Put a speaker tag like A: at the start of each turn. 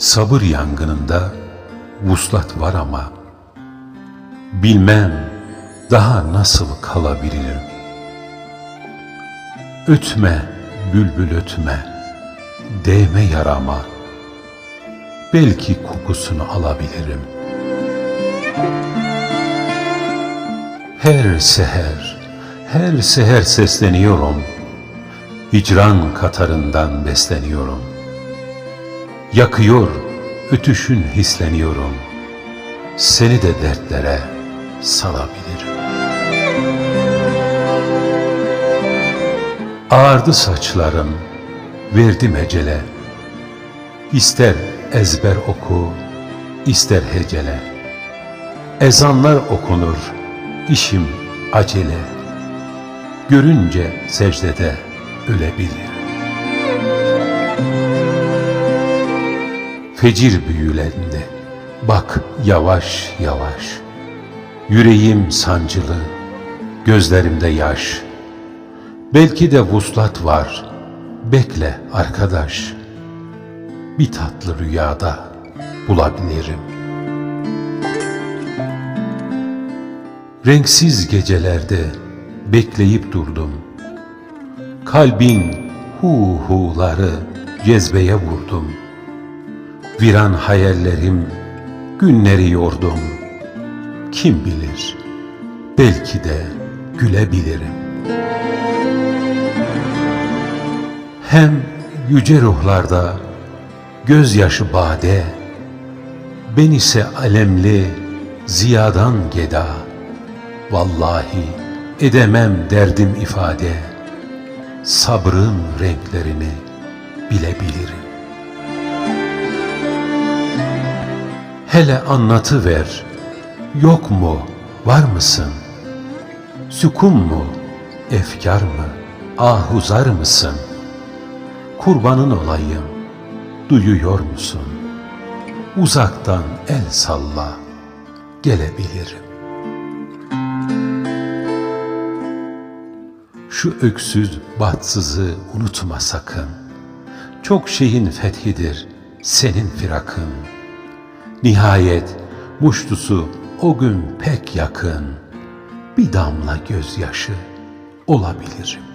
A: Sabır yangınında vuslat var ama bilmem daha nasıl kalabilirim. Ötme bülbül ötme, değme yarama. Belki kokusunu alabilirim. Her seher, her seher sesleniyorum. Hicran katarından besleniyorum. Yakıyor, ötüşün hisleniyorum. Seni de dertlere salabilirim. Ağardı saçlarım, verdim ecele. İster ezber oku, ister hecele. Ezanlar okunur, işim acele. Görünce secdede ölebilirim. Fecir büyülerinde bak yavaş yavaş. Yüreğim sancılı, gözlerimde yaş. Belki de vuslat var. Bekle arkadaş. Bir tatlı rüyada bulabilirim. Renksiz gecelerde bekleyip durdum. Kalbin hu huları cezbeye vurdum. Viran hayallerim günleri yordum. Kim bilir belki de gülebilirim. Hem yüce ruhlarda gözyaşı bade, ben ise alemli ziyadan geda. Vallahi edemem derdim ifade, sabrın renklerini bilebilirim. Hele anlatıver, yok mu, var mısın? Sükun mu, efkar mı, ahuzar mısın? Kurbanın olayım, duyuyor musun? Uzaktan el salla, gelebilirim. Şu öksüz bahtsızı unutma sakın. Çok şeyin fethidir senin firakın. Nihayet muştusu o gün pek yakın. Bir damla gözyaşı olabilirim.